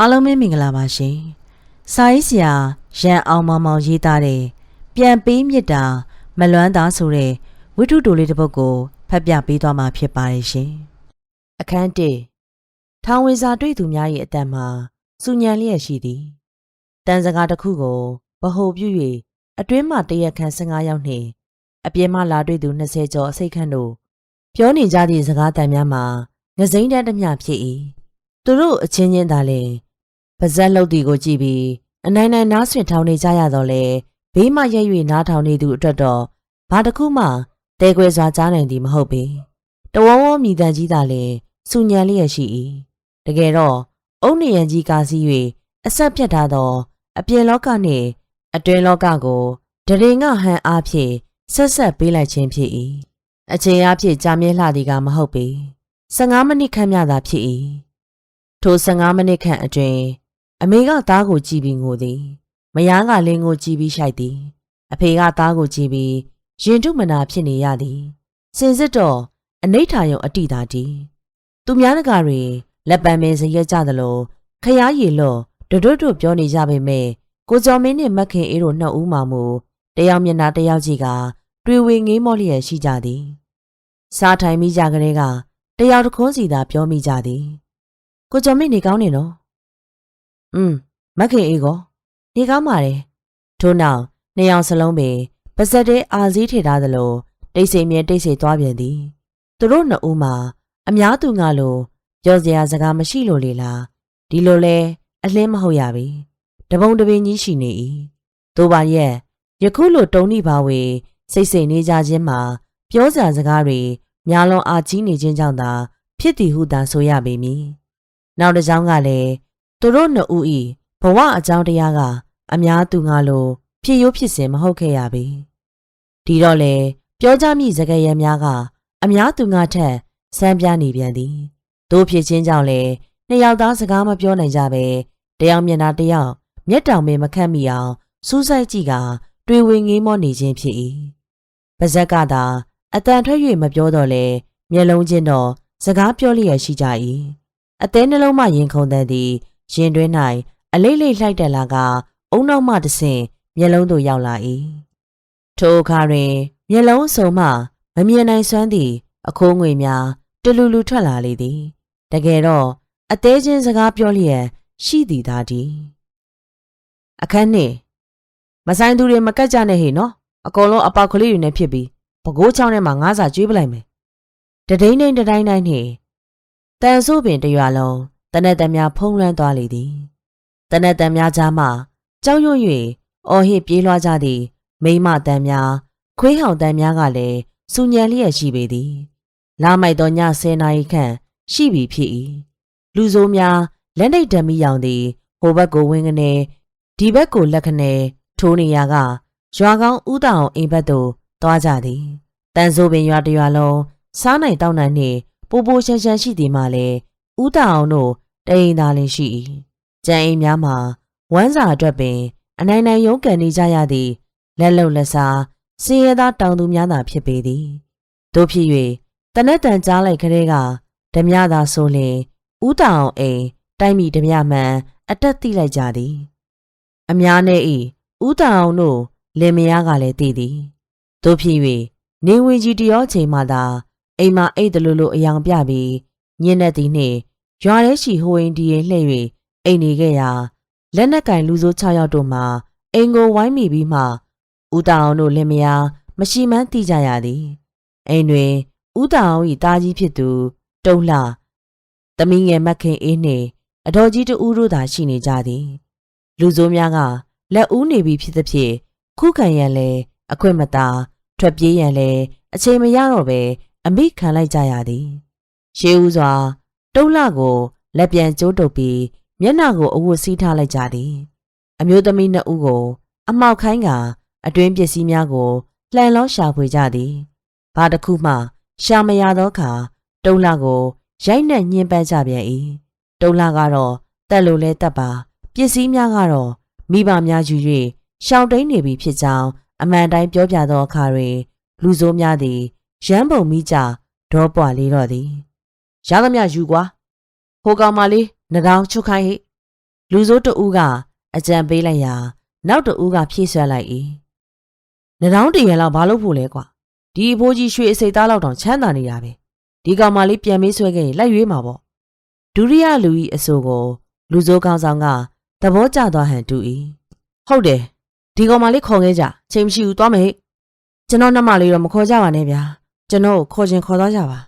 အားလုံးပဲမင်္ဂလာပါရှင်။စာရေးဆရာရန်အောင်မောင်မောင်ရေးသားတဲ့ပြန်ပေးမြစ်တာမလွမ်းသားဆိုတဲ့ဝိထုတိုလေးတစ်ပုဒ်ကိုဖတ်ပြပေးသွားမှာဖြစ်ပါတယ်ရှင်။အခန်း1ထောင်ဝင်စာတွေ့သူများ၏အတန်မှာစူညံလျက်ရှိသည်။တန်စကားတစ်ခုကိုဗဟိုပြု၍အတွင်းမှတရက်ခန့်15ယောက်နှင့်အပြင်မှလာတွေ့သူ20ကျော်အစိတ်ခန့်တို့ပြောနေကြသည့်စကားတန်များမှာငစိမ့်တန်းတစ်မျှဖြစ်၏။သူတို့အချင်းချင်းသာလျှင် ပါဇက်လုတ်တီကိုကြည့်ပြီးအနိုင်နိုင်နားဆွင့်ထောင်နေကြရတော့လေဘေးမှရက်၍နားထောင်နေသူအတွက်တော့ဘာတစ်ခုမှတဲခွဲစွာကြားနိုင်သည်မဟုတ်ပေ။တဝဝမြည်တန်ကြီးသာလျှင်စူညံလျက်ရှိ၏။တကယ်တော့အုတ်နေရန်ကြီးကားစီး၍အဆက်ဖြတ်ထားသော အပြင်လောကနှင့်အတွင်းလောကကိုဒရင်ကဟန်အားဖြင့်ဆက်ဆက်ပေးလိုက်ခြင်းဖြစ်၏အချိန်အားဖြင့်ကြာမြဲလှသည်ကမဟုတ်ပေ15မိနစ်ခန့်မျှသာဖြစ်၏ထို15မိနစ်ခန့်အတွင်း အမေကသားကိုကြည့်ပြီးငိုသည်မယားကလင်းကိုကြည့်ပြီးရှိုက်သည် အဖေကသားကိုကြည့်ပြီးရင်ထုမနာဖြစ်နေရသည် စင်စစ်တော့အနိဋ္ဌာယုံအတိတာတီသူများတကာတွေလက်ပံပင်စရက်ကြသလိုခရားရည်လော့ဒွတ်ဒွတ်ပြောနေကြပေမဲ့ကိုကျော်မင်းနဲ့မက်ခင်အေးတို့နှစ်ဦးမှမူတယောက်မျက်နှာတယောက်ကြည့်ကတွေ့ဝေငေးမောလျက်ရှိကြသည်စားထိုင်မိကြကလေးကတယောက်တစ်ခွန်းစီသာပြောမိကြသည်ကိုကျော်မင်းနေကောင်းနေနော် อืมမက်ခင်အေးကောနေကောင်းပါတယ်ထို့နောက်နှစ်ယောက်စလုံးပင်ပါဇက်တဲ့အာစည်းထေထားသလိုတိတ်ဆိတ်မြဲတိတ်ဆိတ်သွားပြန်သည်သူတို့နှစ်ဦးမှာအများသူငါလိုပြောစရာစကားမရှိလို့လေလားဒီလိုလဲအလင်းမဟုတ်ရပြီတပုံတပင်ကြီးရှိနေ၏တို့ပါရဲ့ယခုလိုတုံးနိပါဝေစိတ်စိတ်နေကြခြင်းမှာပြောစရာစကားတွေများလွန်အားကြီးနေခြင်းကြောင့်သာဖြစ်သည်ဟုသာဆိုရပေမည်နောက်တစ်ကြောင်းကလည်း သူတို့နှစ်ဦးဤဘဝအကြောင်းတရားကအများသူငါလိုဖြစ်ရိုးဖြစ်စဉ်မဟုတ်ခဲ့ရပေဒီတော့လေပြောကြမိစကားရံများကအများသူငါထက်စမ်းပြနေပြန်သည်တို့ဖြစ်ခြင်းကြောင့်လေနှစ်ယောက်သားစကားမပြောနိုင်ကြပဲတယောက်မျက်နှာတယောက်မျက်တောင်ပင်မခတ်မိအောင်စူးစိုက်ကြည့်ကတွေဝင်ငေးမောနေခြင်းဖြစ်၏ပါဇက်ကသာအတန်ထွက်၍မပြောတော့လေမျက်လုံးချင်းတော့စကားပြောလျက်ရှိကြ၏အသေးနှလုံးမှရင်ခုန်တဲ့သည် ရင်တွင်း၌အလိမ့်လိမ့်လှိုက်တက်လာကအုံနောက်မှတဆင်မျက်လုံးသို့ရောက်လာ၏ထိုအခါတွင်မျက်လုံးအစုံမှမမြင်နိုင်စွမ်းသည့်အခိုးငွေများတလူလူထွက်လာလေသည်တကယ်တော့အသေးချင်းစကားပြောလျက်ရှိသည်သာဒီအခန်းနှင့်မဆိုင်သူတွေမကတ်ကြနဲ့ဟေ့နော်အကုန်လုံးအပေါက်ကလေးတွေနဲ့ဖြစ်ပြီးပကိုးချောင်းထဲမှာငါးစာကျွေးပလိုက်မယ်တဒိန်းဒိန်းတတိုင်းတိုင်းနှင့်တန်ဆိုးပင်တရွာလုံး တနက်တများဖုံးလွှမ်းသွားလေသည်တနက်တများကြားမှကြောက်ရွံ့၍အော်ဟစ်ပြေးလွှားကြသည့်မိမတန်များခွေးဟောင်တန်များကလည်းစူညံလျက်ရှိပေသည်လာမိုက်သောည10နာရီခန့်ရှိပြီဖြစ်၏လူဆိုးများလက်နှိပ်ဓမီရောင်သည်ဟိုဘက်ကိုဝင်းကနေဒီဘက်ကိုလက်ခနဲထိုးနေရကရွာကောင်းဥတောင်အိမ်ဘက်သို့သွားကြသည်တန်ဆိုပင်ရွာတရွာလုံးစားနိုင်တောင်းနိုင်နှင့်ပိုပိုရှန်ရှန်ရှိသည်မှလည်း ဥတောင်တို့တိန်သာလင်းရှိ၏ကြံအိမ်များမှာဝမ်းစာအတွက်ပင် အနိုင်နိုင်ရုန်းကန်နေကြရသည်လက်လုံလက်စားစင်ရသားတောင်သူများသာဖြစ်ပေသည်တို့ဖြစ်၍တနက်တန်ကြားလိုက်ခတဲ့ကဓမြသာဆိုလျင်ဥတောင်အိမ်တိုက်မိဓမြမှန်အတက်သိလိုက်ကြသည် အများနဲ့ဤဥတောင်တို့လင်မယားကလည်းသိသည်တို့ဖြစ်၍နေဝင်ကြီးတရောချိန်မှသာအိမ်မှာအိတ်တလူလူအယောင်ပြပြီးညင်းတဲ့သည်နှင့် ရွာထဲရှိဟိုအိမ်ဒီရင်လှည့်၍အိမ်နေခဲ့ရာလက်နက်ကင်လူဆိုး6ယောက်တို့မှအိမ်ကိုဝိုင်းမိပြီးမှဦးတောင်တို့လင်မယားမရှိမှန်းသိကြရသည်အိမ်တွင်ဦးတောင်၏တားကြီးဖြစ်သူ တုံးလှသမီးငယ်မက်ခင်အေးနှင့်အတော်ကြီးတူတို့သာရှိနေကြသည် လူဆိုးများကလက်ဦးနေပြီဖြစ်သဖြင့်ခုခံရန်လဲအခွင့်မသာထွက်ပြေးရန်လဲအချိန်မရတော့ပဲအမိခံလိုက်ကြရသည်ရှေးဦးစွာ တုံးလှကိုလက်ပြန်ကျိုးတုပ်ပြီးမျက်နှာကိုအဝတ်စည်းထားလိုက်ကြသည် အမျိုးသမီးနှစ်ဦးကို အမောက်ခိုင်းကအတွင်းပစ္စည်းများကိုလှန်လောရှာဖွေကြသည်ဘာတစ်ခုမှ ရှာမရသောအခါတုံးလှကိုရိုက်နှက်ညှင်းပန်းကြပြန်၏တုံးလှကတော့တက်လို့လဲတက်ပါပစ္စည်းများကတော့မိဘများယူ၍ရှောင်တိန်နေပြီဖြစ်ကြောင်းအမှန်တိုင်းပြောပြသောအခါတွင်လူဆိုးများသည်ရမ်းပုံမိကြဒေါပွားလေးတော့သည် ရသမျှယူကွာဟိုကောင်မလေးနှကောင်းချုပ်ခိုင်းဟိလူစိုးတဦးကအကြံပေးလိုက်ရာနောက်တဦးကဖြည့်ဆွက်လိုက်၏။နှောင်းတရံလောက်ဘာလို့ဖို့လဲကွာ။ဒီအဖိုးကြီးရွှေအစိတ်သားလောက်တောင်ချမ်းသာနေတာပဲ။ဒီကောင်မလေးပြန်မေးဆွဲခဲ့ရင်လိုက်ရွေးမှာပေါ့။ဒုတိယလူကြီးအဆိုကို လူစိုးကောင်းဆောင်ကသဘောကျသွားဟန်တူ၏။ဟုတ်တယ်။ဒီကောင်မလေးခေါ်ခဲ့ကြ။ချိန်မရှိဘူးသွားမယ်ဟဲ့။ကျွန်တော်နှမလေးတော့မခေါ်ကြပါနဲ့ဗျာ။ကျွန်တော်ကိုခေါ်ခြင်းခေါ်သွားကြပါ။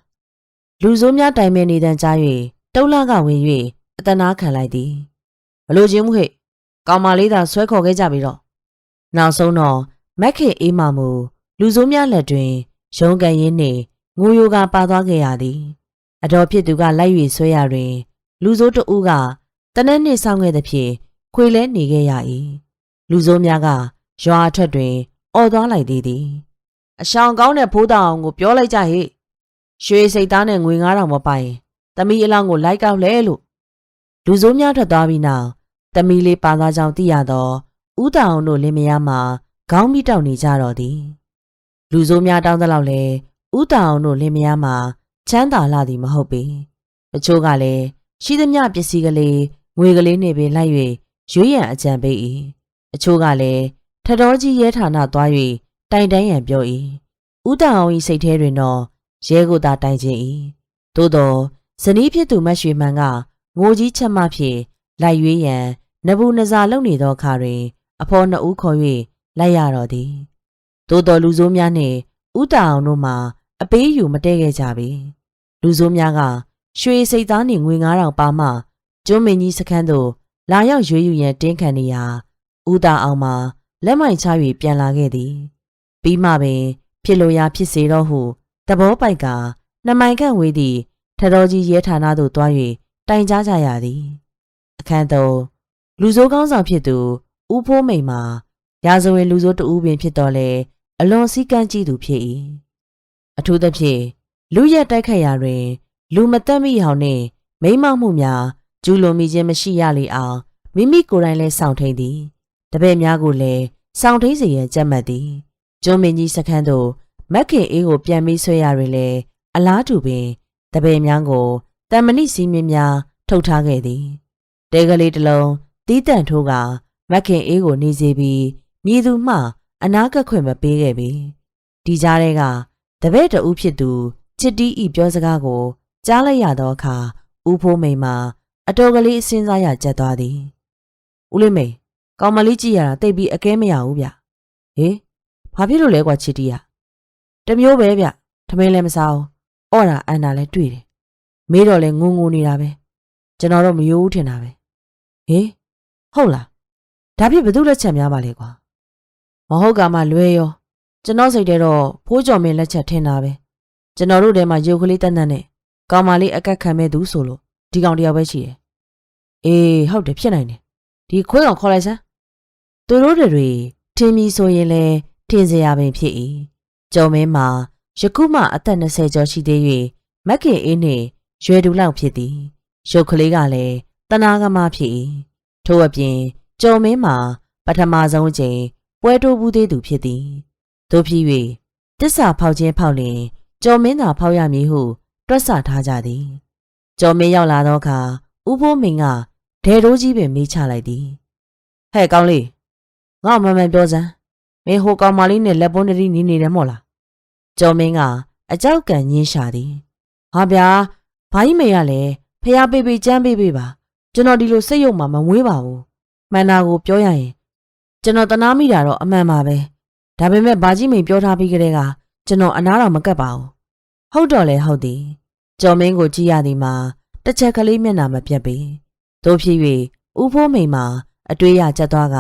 လူစိုးများတိုင်ပင်နေတန်ကြား၍တုံးလာကဝင်၍အတနာခံလိုက်သည်။မလို့ချင်းမှုဟဲ့။ကောင်မလေးသာဆွဲခေါ်ခဲ့ကြပြီတော့။နောက်ဆုံးတော့မက်ခင်အေးမမူလူစိုးများလက်တွင်ရုံးကန်ရင်းနှင့်ငိုယိုကပါသွားခဲ့ရသည်။အတော်ဖြစ်သူကလိုက်၍ဆွဲရတွင် လူစိုးတဦးကတနက်နေ့ဆောင်ခဲ့သဖြင့်ခွေလဲနေခဲ့ရ၏။လူစိုးများကရွာအထက်တွင်အော်သွားလိုက်သေးသည်။အဆောင်ကောင်းတဲ့ဖိုးတောင်ကိုပြောလိုက်ကြဟိ။ ရွှေစိတ်သားနဲ့ငွေ9000မပိုင်သမီးအလောင်းကိုလိုက်ကောက်လဲလို့လူစိုးများထွက်သွားပြီးနောက်သမီးလေးပါသွားကြောင်းသိရတော့ဦးတောင်တို့လင်းမယားမှာခေါင်းမိတောက်နေကြတော့သည်လူစိုးများတောင်းသလောက်လဲဦးတောင်တို့လင်းမယားမှာချမ်းသာလာသည်မဟုတ်ပေတချို့ကလည်းရှိသမျှပစ္စည်းကလေးငွေကလေးနဲ့ပင်လိုက်၍ရွေးရန်အကြံပေး၏အချို့ကလည်းထတော်ကြီးရဲဌာနသွား၍တိုင်တန်းရန်ပြော၏ဦးတောင်၏စိတ်ထဲတွင်တော့ ရဲကိုသာတိုင်ခြင်း၏သို့တော့ဇနီးဖြစ်သူမတ်ရွှေမှန်ကငိုကြီးချက်မဖြင့်လိုက်ရွေးရန်နဘူးနဇာလုံနေသောအခါတွင် အဖော်နှစ်ဦးခေါ်၍လိုက်ရတော့သည်သို့တော်လူဆိုးများနှင့်ဥတအောင်တို့မှာအပေးယူမတည့်ခဲ့ကြပြီလူဆိုးများကရွှေစိတ်သားနှင့်ငွေ9000ပါမှကျွန်းမင်းကြီးစခန်းသို့လာရောက်ရွေးယူရန်တင်းခံနေရာဥတာအောင်မှာလက်မိုက်ချ၍ပြန်လာခဲ့သည် ပြီးမှပင် ဖြစ်လိုရာဖြစ်စေတော့ဟု သဘောပိုက်ကနှမိုင်ခန့်ဝေးသည့်ထတော်ကြီးရဲဌာနသို့တွား၍တိုင်ကြားကြရသည်အခန်းသုံးလူဆိုးကောင်းဆောင်ဖြစ်သူဦးဖိုးမိန်မှာရာဇဝင်လူဆိုးတဦးပင်ဖြစ်တော်လဲအလွန်စည်းကမ်းကြည့်သူဖြစ်၏အထူးသဖြင့်လူရက်တိုက်ခတ်ရာတွင် လူမတက်မိအောင်နှင့်မိမ့်မောက်မှုများကျူးလွန်မိခြင်းမရှိရလေအောင်မိမိကိုယ်တိုင်လည်းစောင့်ထိန်သည်တပည့်များကိုလည်းစောင့်ထိန်စေရန်ကြက်မှတ်သည်ကျွန်းမင်းကြီးစခန်းသို့ မက်ခင်အေးကိုပြန်ပြီးဆွဲရတွင်လည်းအလားတူပင်တပည့်များကိုတမဏိစီးမင်းများထုတ်ထားခဲ့သည်တဲကလေးတစ်လုံးတီးတန့်ထိုးကမက်ခင်အေးကိုနေစေပြီးမြည်သူမှ အနာကခွင့်မပေးခဲ့ပြီဒီကြားထဲကတပည့်တဦးဖြစ်သူချစ်တီးဤပြောစကားကိုကြားလိုက်ရသောအခါဦးဖိုးမိန်မှာအတော်ကလေးစဉ်းစားရကြက်သွားသည်ဦးလေးမိန်ကောင်မလေးကြည့်ရတာတိတ်ပြီးအကဲမရဘူးဗျဟေးဘာဖြစ်လို့လဲကွာချစ်တီးอ่ะ တမျိုးပဲဗျထမင်းလည်းမစားဘူးအော်တာအန်တာလည်းတွေ့တယ်မေးတော့လဲငုံငုံနေတာပဲကျွန်တော်တော့မယိုးဘူးထင်တာပဲဟေးဟုတ်လားဒါဖြစ်ဘယ်သူလက်ချက်များပါလဲကွာမဟုတ်ကမှလွဲရောကျွန်တော်စိတ်ထဲတော့ဖိုးကြော်မင်းလက်ချက်ထင်တာပဲကျွန်တော်တို့ထဲမှာရုပ်ကလေးတန်းတန်းနဲ့ကောင်မလေးအကက်ခံမဲ့သူဆိုလို့ဒီကောင်တယောက်ပဲရှိတယ်အေးဟုတ်တယ်ဖြစ်နိုင်တယ်ဒီခွေးကောင်ခေါ်လိုက်စမ်းသူတို့တွေထင်ပြီဆိုရင်လဲထင်စရာပင်ဖြစ်၏ ကြော်မင်းမှာယခုမှအသက်20ကျော်ရှိသေး၍မက်ခင်အေးနှင့်ရွယ်တူလောက်ဖြစ်သည်ရုပ်ကလေးကလည်းတနာကမဖြစ်၏ထို့အပြင်ကျော်မင်းမှာပထမဆုံးအချိန်ပွဲတိုးဘူးသေးသူဖြစ်သည်တို့ဖြစ်၍တစ္ဆာဖောက်ခြင်းဖောက်လျင်ကျော်မင်းသာဖောက်ရမည်ဟုတွက်ဆထားကြသည်ကျော်မင်းရောက်လာသောအခါဥဖိုးမင်းကဒဲရိုးကြီးပင်မေးချလိုက်သည်ဟဲ့ကောင်းလေးငါ့မမန်ပြောစမ်း မင်းဟိုကောင်မလေးနဲ့လက်ပွန်းတရီနေနေတယ်မို့လားကျော်မင်းကအကြောက်ကန်ညင်းရှာသည်ဟာဗျာဘာကြီးမေရလဲဖះပေးပေးကြမ်းပေးပေးပါကျွန်တော်ဒီလိုစိတ်ယုံမှမမွေးပါဘူးမှန်တာကိုပြောရရင်ကျွန်တော်တနာမိတာတော့အမှန်ပါပဲဒါပေမဲ့ဘာကြီးမိန်ပြောထားပြီးကတည်းကကျွန်တော်အနားတော်မကတ်ပါဘူးဟုတ်တော့လေဟုတ်သည်ကျော်မင်းကိုကြည့်ရသည်မှာတစ်ချက်ကလေးမျက်နှာမပြတ်ပေတို့ဖြစ်၍ဥဖိုးမိန်မှာအတွေးရကျက်သွားက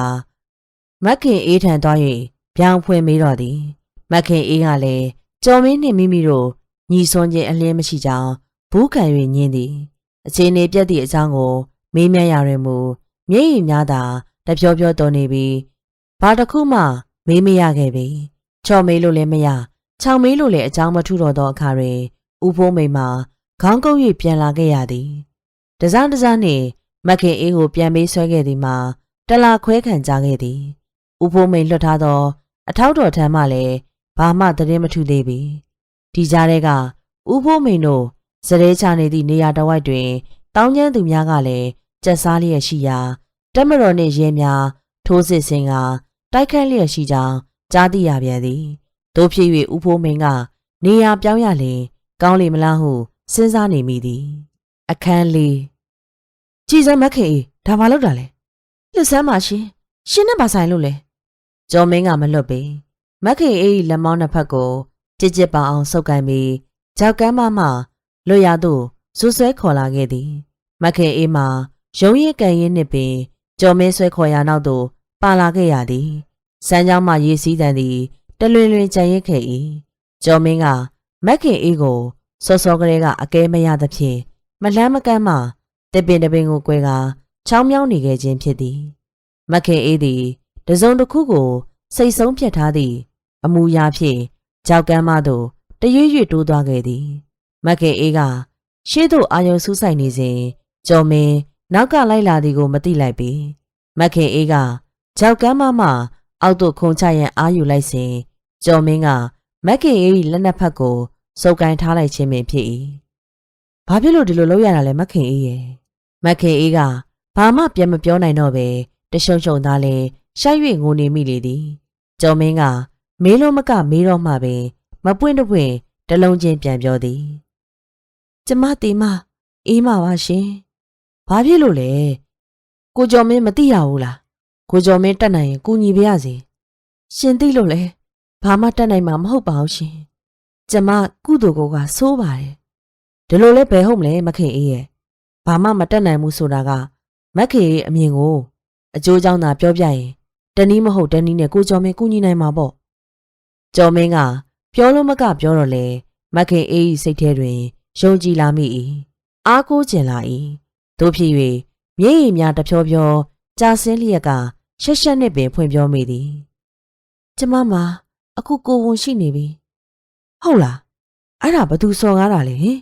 မက်ခင်အေးထန်သွား၍ ပြောင်းဖွင့်မေးတော့သည်မက်ခင်အေးကလည်းကျော်မင်းနှင့်မိမိတို့ညီစွန်ခြင်းအလင်းမရှိကြောင်းဘူးခံ၍ညင်းသည်အခြေအနေပြက်သည့်အကြောင်းကိုမေးမြန်းရတွင်မူမျက်ရည်များသာတပြောပြောတော်နေပြီးဘာတစ်ခုမှမေးမရခဲ့ပြီချော်မေးလို့လည်းမရချောင်မေးလို့လည်းအကြောင်းမထူတော့သောအခါတွင်ဦးဖိုးမိန်မှာခေါင်းကုပ်၍ပြန်လာခဲ့ရသည်တစားတစားနှင့်မခင်အေးကိုပြန်မေးဆွဲခဲ့သည်မှာတလာခွဲခံကြခဲ့သည်ဦးဖိုးမိန်လွတ်ထားသော အထောက်တော်ထမ်းမှလည်းဘာမှသတင်းမထူသေးပြီဒီကြားထဲကဦးဖိုးမိန်တို့ဇရဲချနေသည့်နေရာတစ်ဝိုက်တွင်တောင်းကျမ်းသူများကလည်းကြက်စားလျက်ရှိရာတက်မတော်နှင့်ရဲများထိုးစစ်ဆင်ကတိုက်ခတ်လျက်ရှိကြောင်းကြားသိရပြန်သည်တို့ဖြစ်၍ဦးဖိုးမင်းကနေရာပြောင်းရလျင်ကောင်းလီမလားဟုစဉ်းစားနေမိသည်အခန်းလေးကြည်စမ်းမခင်အေးဒါဘာလုပ်တာလဲလှစမ်းပါရှင်ရှင်နဲ့ပါဆိုင်လို့လဲ ကျော်မင်းကမလွတ်ပေမခင်အေး၏လက်မောင်းနှစ်ဖက်ကိုကြစ်ကြစ်ပအောင်ဆုပ်ကိုင်းပြီးကြောက်ကမ်းမမှလွတ်ရသို့ဇူဆွဲခေါ်လာခဲ့သည်မခင်အေးမှာရုံရည်ကန်ရင်းနှင့်ပင်ကျော်မင်းဆွဲခေါ်ရာနောက်သို့ပါလာခဲ့ရသည်စမ်းကြောင်းမှရေစည်းတန်သည်တလွင်လွင်ကြံရစ်ခဲ့၏ကျော်မင်းကမက်ခင်အေးကိုစောစောကလေးကအကဲမရသဖြင့်မလှမ်းမကမ်းမှတစ်ပင်တစ်ပင်ကို꿰ကချောင်းမြောင်းနေခဲ့ခြင်းဖြစ်သည်မက်ခင်အေးသည် တစုံတစ်ခုကို စိတ်ဆုံးဖြတ်ထားသည့်အမူအရာဖြင့်ကြောက်ကမ်းမသို့တရွေ့ရွေ့တိုးသွားခဲ့သည်မက်ခင်အေးကရှေ့သို့အာယုံစူးဆိုင်နေစဉ်ကျော်မင်းနောက်ကလိုက်လာသည်ကိုမသိလိုက်ပေမက်ခင်အေးကကြောက်ကမ်းမမှအောက်သို့ခုန်ချရန်အာယူလိုက်စဉ်ကျော်မင်းကမက်ခင်အေး၏လက်နက်ဖက်ကိုစုပ်ကိုင်းထားလိုက်ခြင်းပင်ဖြစ်၏ဘာဖြစ်လို့ဒီလိုလုပ်ရတာလဲမက်ခင်အေးရဲ့မက်ခင်အေးကဘာမှပြန်မပြောနိုင်တော့ပဲတရှုံရှုံသားလဲ ရှိုက်၍ငိုနေမိလေသည်ကျော်မင်းကမေးလို့မကမေးတော့မှပင် မပွင့်တပွင့်တလုံးချင်းပြန်ပြောသည်ကျမတီမအေးမပါရှင်ဘာဖြစ်လို့လဲကိုကျော်မင်းမသိရဘူးလားကိုကျော်မင်းတက်နိုင်ရင်ကူညီပါရစေရှင်သိလို့လဲဘာမှတက်နိုင်မှာမဟုတ်ပါဘူးရှင်ကျမကုသိုလ်ကိုကစိုးပါတယ်ဒီလိုလဲဘယ်ဟုတ်မလဲမခင်အေးရဲ့ဘာမှမတက်နိုင်ဘူးဆိုတာကမခင်အေးအမြင်ကိုအကျိုးကြောင့်သာပြောပြရင် တနည်းမဟုတ်တနည်းနဲ့ကိုကျော်မင်းကူညီနိုင်မှာပေါ့ကျော်မင်းကပြောလို့မကပြောတော့လေမခင်အေး၏စိတ်ထဲတွင်ယုံကြည်လာမိ၏အားကိုးကျင်လာ၏တို့ဖြစ်၍မျက်ရည်များတဖြောဖြောကြာဆင်းလျက်ကရှက်ရှက်နဲ့ပင်ဖွင့်ပြောမိသည်ကျမမှာအခုကိုဝန်ရှိနေပြီဟုတ်လားအဲ့ဒါဘသူစော်ကားတာလဲဟင်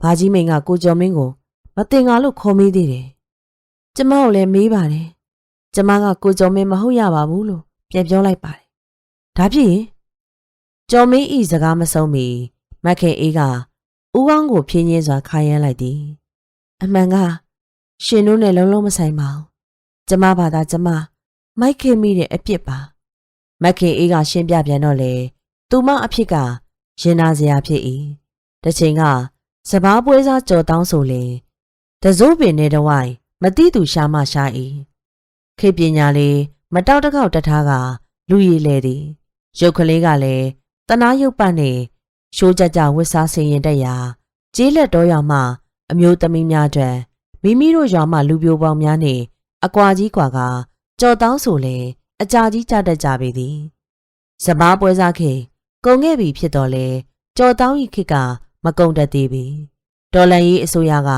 ဘာကြီးမိန်ကကိုကျော်မင်းကိုမတင်ငါလို့ခေါ်မိသေးတယ်ကျမကိုလည်းမေးပါတယ် ကျမကကိုကျော်မင်းမဟုတ်ရပါဘူးလို့ပြန်ပြောလိုက်ပါတယ်ဒါဖြစ်ရင်ကျော်မင်းဤစကားမဆုံးမီမက်ခင်အေးကဦးကောင်းကိုဖြင်းချင်းစွာခါရမ်းလိုက်သည်အမှန်ကရှင်တို့နဲ့လုံးလုံးမဆိုင်ပါဘူးကျမဘာသာကျမမိုက်ခင်မိတဲ့အပြစ်ပါမက်ခင်အေးကရှင်းပြပြန်တော့လေသူမအဖြစ်ကရင်နာစရာဖြစ်၏တစ်ချိန်ကစပားပွဲစားကြော်တောင်းဆိုလေတစိုးပင်နဲ့တဝိုင်မတိသူရှာမရှာ၏ ခေပညာလေးမတောက်တကောက်တထားကလူရည်လေသည်ရုပ်ကလေးကလည်းတနာရုပ်ပတ်နဲ့ရှိုးကြကြဝစ်စားဆင်ရင်တက်ရာကျေးလက်တော်ရွာမှအမျိုးသမီးများအတွက်မိမိတို့ရွာမှလူပြိုပေါင်းများနှင့်အကွာကြီးကွာကကြော်တောင်းဆိုလေအကြာကြီးကြတတ်ကြပေသည်စပားပွဲစားခေကုံခဲ့ပြီဖြစ်တော်လဲကြော်တောင်းဤခေကမကုံတတ်သေးပြီဒေါ်လန်ရေးအစိုးရက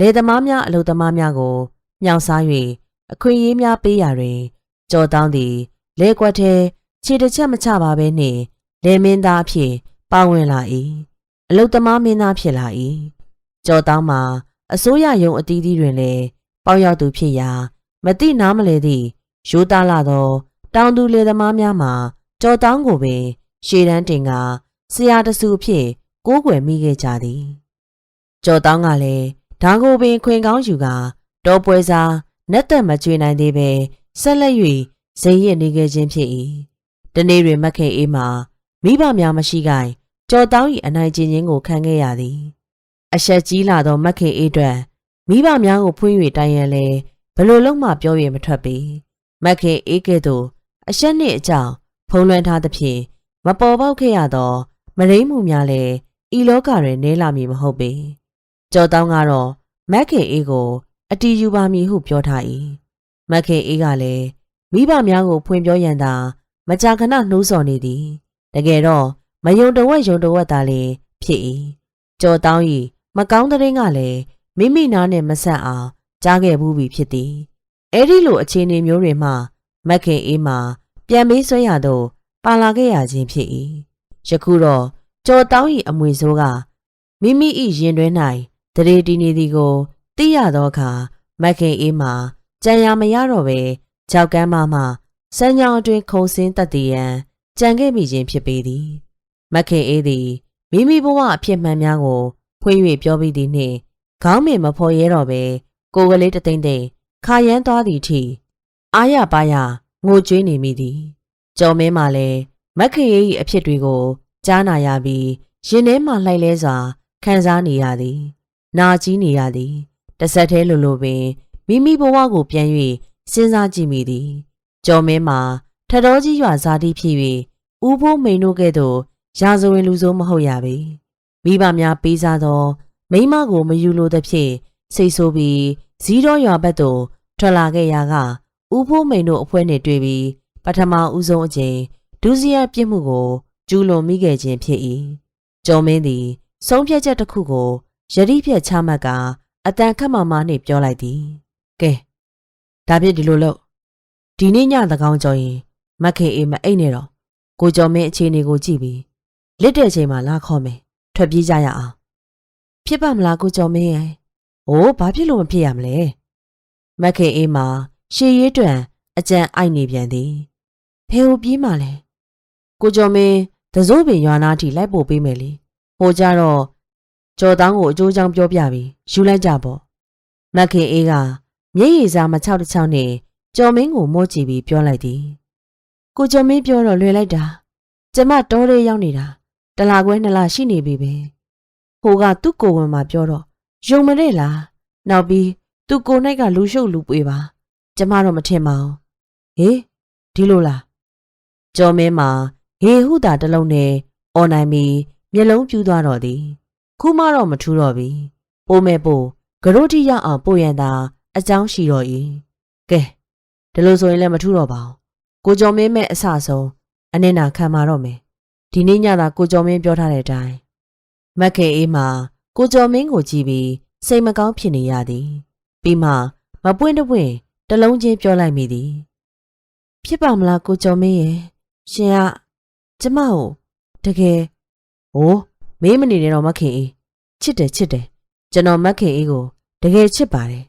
လေသမားများအလုပ်သမားများကိုမြောက်စား၍ အခွင့်အရေးများပေးရာတွင်ကြော်တောင်းသည်လဲကွက်ထဲခြေတစ်ချက်မချပါဘဲနှင့်လေမင်းသားအဖြစ်ပါဝင်လာ၏အလုတ်သမားမင်းသားဖြစ်လာ၏ကြော်တောင်းမှာအစိုးရယုံအသီးသီးတွင်လည်းပေါရောက်သူဖြစ်ရာမတိနားမလဲသည့်ရိုးသားလာသောတောင်သူလေသမားများမှာကြော်တောင်းကိုပင်ရှေ့တန်းတင်ကဆရာတစုအဖြစ်ကိုးကွယ်မိခဲ့ကြသည်ကြော်တောင်းကလည်းဒါကိုပင်ခွင်ကောင်းယူကတောပွဲစား နက်သက်မကျွေနိုင်သေးပဲဆက်လက်၍ဇိမ်ရစ်နေခဲ့ခြင်းဖြစ်၏တနေ့တွင်မခင်အေးမှာမိဘများမရှိကိုင်ကြော်တောင်း၏အနိုင်ကျင့်ခြင်းကိုခံခဲ့ရသည်အဆက်ကြီးလာသောမခင်အေးအတွက်မိဘများကိုဖွင့်၍တိုင်ရန်လဲဘလို့လုံးမှပြော၍မထွက်ပေမခင်အေးကဲ့သို့အဆက်နှင့်အကြောင်းဖုံးလွှမ်းထားသဖြင့်မပေါ်ပေါက်ခဲ့ရသောမရိမ့်မှုများလည်းဤလောကတွင်နေလာမည်မဟုတ်ပေကြော်တောင်းကတော့မက်ခင်အေးကို အတီးယူပါမည်ဟုပြောထား၏မက်ခင်အေးကလည်းမိဘများကိုဖွင့်ပြောရန်သာမကြာခဏနှိုးဆော်နေသည်တကယ်တော့မယုံတဝက်ယုံတဝက်သာလေဖြစ်၏ကြော်တောင်း၏မကောင်းတဲ့ရင်ကလည်းမိမိနားနဲ့မဆက်အောင်ကြားခဲ့ဘူးပြီဖြစ်သည်အဲ့ဒီလိုအခြေအနေမျိုးတွေမှမက်ခင်အေးမှာပြန်မေးဆွဲရတော့ပါလာခဲ့ရခြင်းဖြစ်၏ယခုတော့ကြော်တောင်း၏အမွေဆိုးကမိမိ၏ရင်တွဲ၌တရေတီနေသည်ကို သိရသောအခါမက်ခင်အေးမှာကြံရမရတော့ပဲကြောက်ကမ်းမမှစမ်းကြောင်အတွင်ခုံစင်းတက်တည်ရန်ကြံခဲ့မိခြင်းဖြစ်ပေသည်မက်ခင်အေးသည်မိမိဘဝအဖြစ်မှန်များကို ဖွင့်၍ပြောပြီးသည်နှင့်ခေါင်းမင်မဖော်ရဲတော့ပဲကိုယ်ကလေးတသိမ့်သိမ့်ခါရမ်းသွားသည့်အထိအာရပါရငိုကြွေးနေမိသည်ကျော်မင်းမှလည်းမက်ခင်ရဲ့၏အဖြစ်တွေကိုကြားနာရပြီးရင်ထဲမှလှိုက်လဲစွာခံစားနေရသည် နာကျင်နေရသည် တစ်ဆက်တည်းလိုလိုပင်မိမိဘဝကိုပြန်၍စဉ်းစားကြည့်မိသည်ကျော်မင်းမှာထတော်ကြီးရွာဇာတိဖြစ်၍ဦးဖိုးမိန်တို့ကဲ့သို့ရာဇဝင်လူဆိုးမဟုတ်ရပေမိဘများပေးစားသော မိမကိုမယူလိုသဖြင့်စိတ်ဆိုးပြီးဇီးတော်ရွာဘက်သို့ထွက်လာခဲ့ရာကဦးဖိုးမိန်တို့အဖွဲနှင့်တွေ့ပြီးပထမဦးဆုံးအကြိမ်ဒုစရိုက်ပြစ်မှုကိုကျူးလွန်မိခဲ့ခြင်းဖြစ်၏ကျော်မင်းသည် ဆုံးဖြတ်ချက်တစ်ခုကိုယတိပြတ်ချမှတ်ကာ အတန်ခတ်မှမှနှင့်ပြောလိုက်သည်ကဲဒါဖြင့်ဒီလိုလို့ဒီနေ့ညသကောင်းကြော်ရင်မက်ခင်အေးမအိတ်နဲ့တော့ကိုကျော်မင်းအခြေအနေကိုကြည့်ပြီးလစ်တဲ့ချိန်မှာလာခေါ်မယ်ထွက်ပြေးကြရအောင်ဖြစ်ပါမလားကိုကျော်မင်းရဲ့ဟိုးဘာဖြစ်လို့မဖြစ်ရမလဲမက်ခင်အေးမှာရှေးရေးတွင်အကြံအိုက်နေပြန်သည်ဖဲကိုပြေးမှလဲကိုကျော်မင်းတစိုးပင်ရွာနာထိလိုက်ပို့ပေးမယ်လေဟိုကြတော့ ကျော်တောင်းကိုအကျိုးချောင်းပြောပြပြီးယူလိုက်ကြပေါ့မက်ခင်အေးကမျက်ရည်စားမချောက်တစ်ချောင်းနဲ့ကျော်မင်းကိုမော့ကြည့်ပြီးပြောလိုက်သည်ကိုကျော်မင်းပြောတော့လွယ်လိုက်တာကျမတောထဲရောက်နေတာတလာခွဲနှစ်လရှိနေပြီပဲဟိုကသူ့ကိုယ်ဝင်မှာပြောတော့ယုံမနဲ့လားနောက်ပြီးသူကိုယ်၌ကလူရှုပ်လူပွေပါကျမတော့မထင်ပါဘူးဟေးဒီလိုလားကျော်မင်းမှာဟေဟုတာတစ်လုံးနဲ့អော်နိုင်ပြီးမျက်လုံးပြူးသွားတော့သည် ခုမှတော့မထူးတော့ပြီပိုးမဲ့ပို့ဂရုတိရအောင်ပို့ရန်သာအကြောင်းရှိတော့၏ကဲဒီလိုဆိုရင်လည်းမထူးတော့ပါဘူးကိုကျော်မင်းမဲ့အဆဆုံးအနစ်နာခံมาတော့မယ်ဒီနေ့ညသာကိုကျော်မင်းပြောထားတဲ့အတိုင်းမက်ခင်အေးမှာကိုကျော်မင်းကိုကြည့်ပြီးစိတ်မကောင်းဖြစ်နေရသည်ပြီးမှမပွင့်တပွင့်တလုံးချင်းပြောလိုက်မိသည်ဖြစ်ပါမလားကိုကျော်မင်းရဲ့ရှင်ကကျမကိုတကယ်ဟိုး မေးမနေနဲ့တော့မခင်အေးချစ်တယ်ချစ်တယ်ကျွန်တော်မခင်အေးကိုတကယ်ချစ်ပါတယ်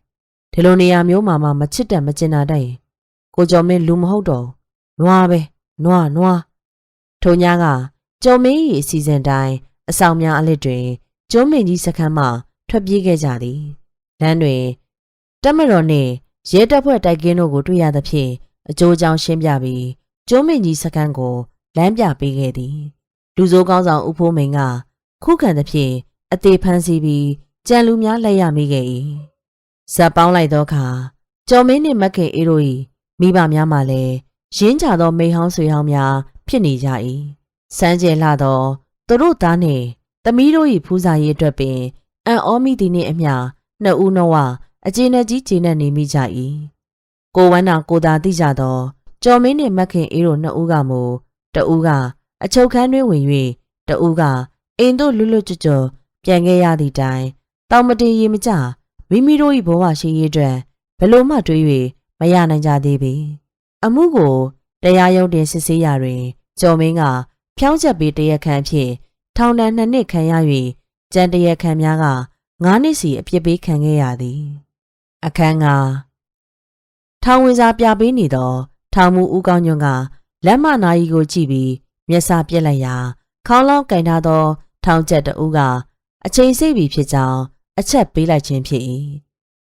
ဒီလိုနေရာမျိုးမှာမှမချစ်တတ်မကျင်တာတတ်ရင်ကိုကျော်မင်းလူမဟုတ်တော့ဘူးနွားပဲနွားနွားထိုညကကျော်မင်း၏အစီအစဉ်တိုင်းအဆောင်များအလစ်တွင်ကျွန်းမင်းကြီးစခန်းမှထွက်ပြေးခဲ့ကြသည်လမ်းတွင်တက်မတော်နှင့်ရဲတပ်ဖွဲ့တိုက်ကင်းတို့ကိုတွေ့ရသဖြင့်အကျိုးအကြောင်းရှင်းပြပြီးကျွန်းမင်းကြီးစခန်းကိုလမ်းပြပေးခဲ့သည်လူစိုးကောင်းဆောင်ဦးဖိုးမိန်က ခုခံသဖြင့်အသေးဖမ်းဆီးပြီးကြံလူများလက်ရမိခဲ့၏ဇက်ပေါင်းလိုက်သောအခါကျော်မင်းနှင့်မက်ခင်အေးတို့၏မိဘများမှလည်းရင်းကြသောမိဟောင်းဆွေဟောင်းများဖြစ်နေကြ၏စမ်းကြဲလှသောသူတို့သားနှင့်သမီးတို့၏ဖူးစာရေးအတွက်ပင်အံ့ဩမိသည်နှင့်အမျှနှစ်ဦးနှဝအကျေနဲ့ကြီးကျေနဲ့နေမိကြ၏ကိုဝမ်းနာကိုသာသိကြသောကျော်မင်းနှင့်မက်ခင်အေးတို့နှစ်ဦးကမူတဦးကအချုပ်ခန်းတွင်ဝင်၍တဦးက အိမ်သို့လွတ်လွတ်ကျွတ်ကျွတ်ပြန်ခဲ့ရသည့်တိုင်တောင်မတင်ရေမကြမိမိတို့၏ဘဝရှိရေးအတွက်ဘယ်လိုမှတွေး၍မရနိုင်ကြသေးပေအမှုကိုတရားရုံးတင်စစ်ဆေးရာတွင် ကျော်မင်းကဖြောင်းချက်ပေးတရက်ခန့်ဖြင့်ထောင်ဒဏ်နှစ်နှစ်ခံရ၍ကြံတရက်ခန့်များကငါးနှစ်စီအပြစ်ပေးခံခဲ့ရသည်အခန်းကထောင်ဝင်စာပြပေးနေသော ထောင်မူဦးကောင်းညွန့်ကလက်မနာရီကိုကြည့်ပြီးမျက်စာပြက်လိုက်ရာခေါင်းလောင်းကင်ထားသော ထောင်ချက်တအူးကအချိန်စိတ်ပြီးဖြစ်ကြောင်းအချက်ပေးလိုက်ခြင်းဖြစ်၏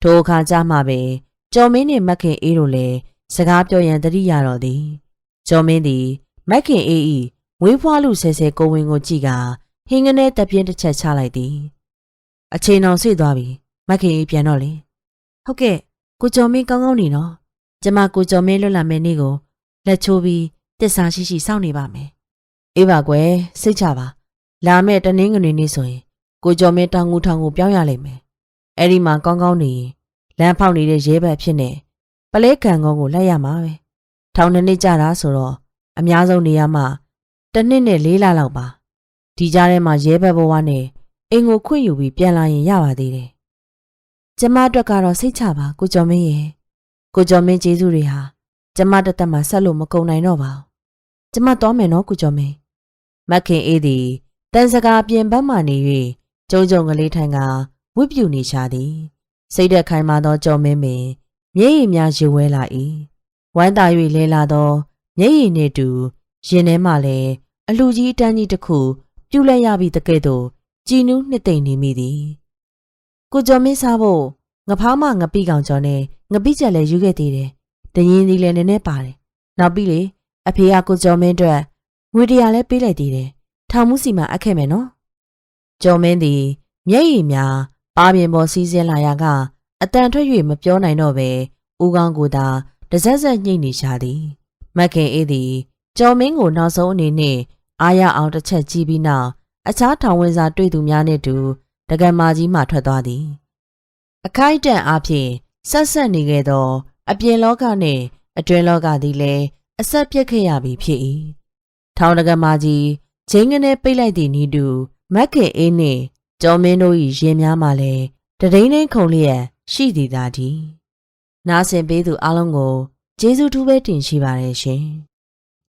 ထိုအခါကြမှပင်ကျော်မင်းနှင့်မက်ခင်အေးတို့လည်းစကားပြောရန်တတိရတော့သည်ကျော်မင်းသည်မက်ခင်အေး၏ဝေးဖွားလူဆဲဆဲကိုဝင်ကိုကြည့်ကဟင်းကနေတပြင်းတစ်ချက်ချလိုက်သည်အချိန်အောင်ဆွေ့သွားပြီမက်ခင်အေးပြန်တော့လေဟုတ်ကဲ့ကိုကျော်မင်းကောင်းကောင်းနေနော်ကျမကိုကျော်မင်းလွတ်လာမယ့်နေ့ကိုလက်ချိုးပြီးတစ္ဆာရှိရှိစောင့်နေပါမယ်အေးပါကွယ်စိတ်ချပါ လာမယ့်တနင်္ဂနွေနေ့ဆိုရင်ကိုကျော်မင်းတောင်ငူထောင်ကိုပြောင်းရလိမ့်မယ်အဲ့ဒီမှာကောင်းကောင်းနေရင်လမ်းဖောက်နေတဲ့ရဲဘက်ဖြစ်နေပလဲကံကောင်းကိုလိုက်ရမှာပဲထောင်နှစ်နှစ်ကြာတာဆိုတော့အများဆုံးနေရာမှာတစ်နှစ်နဲ့လေးလလောက်ပါဒီကြားထဲမှာရဲဘက်ဘဝနဲ့အိမ်ကိုခွင့်ယူပြီးပြန်လာရင်ရပါသေးတယ်ကျမအတွက်ကတော့စိတ်ချပါကိုကျော်မင်းရဲ့ကိုကျော်မင်းကျေးဇူးတွေဟာကျမတသက်မှာဆက်လို့မကုန်နိုင်တော့ပါဘူးကျမသွားမယ်နော်ကိုကျော်မင်းမက်ခင်အေးသည် တန်စကားပြင်ဘက်မှနေ၍ကျုံကျုံကလေးထိုင်ကဝစ်ပြူနေချသည်စိတ်သက်ခိုင်မာသောကြော်မင်းပင်မျက်ရည်များရေဝဲလာ၏ဝမ်းသာ၍လဲလာသောမျက်ရည်နှင့်တူရင်ထဲမှလည်းအလူကြီးအတန်းကြီးတစ်ခုပြုတ်လိုက်ရပြီးတကဲ့သို့ကြည်နူးနှစ်သိမ့်နေမိသည်ကိုကျော်မင်းစားဖို့ငဖောင်းမငပိကောင်ကျော်နဲ့ငပိချက်လည်းယူခဲ့သေးတယ်။တရင်ဒီလည်းနည်းနည်းပါတယ်။နောက်ပြီးလေအဖေကကိုကျော်မင်းအတွက်ငွေတရာလည်းပေးလိုက်သေးတယ်။ ထောင်မှုစီမှာအပ်ခဲ့မယ်နော်။ကျော်မင်းသည်မျက်ရည်များပါပြင်ပေါ်စီးဆင်းလာရာကအတန်ထွက်၍မပြောနိုင်တော့ပဲဦးကောင်းကိုသာတစက်စက်ညှိနေရှာသည်။မက်ခင်အေးသည်ကျော်မင်းကိုနောက်ဆုံးအနေနဲ့အားရအောင်တစ်ချက်ကြည့်ပြီးနောက်အခြားထောင်ဝင်စာတွေ့သူများနဲ့တူတက္ကမကြီးမှထွက်သွားသည်အခိုက်အတန့်အဖြစ်ဆက်ဆက်နေခဲ့သော အပြင်လောကနှင့်အတွင်းလောကသည်လည်းအဆက်ပြက်ခဲ့ရပြီဖြစ်၏ထောင်တက္ကမကြီး ချင်းကနေပိတ်လိုက်သည့်ဤတူမက်ခင်အေးနှင့်ကျော်မင်းတို့၏ရင်များမှလည်းတဒိန်းဒိန်းခုန်လျက်ရှိသည်သာသည်နားဆင်ပေးသူအလုံးကိုကျေးဇူးထူးပဲတင်ရှိပါတယ်ရှင်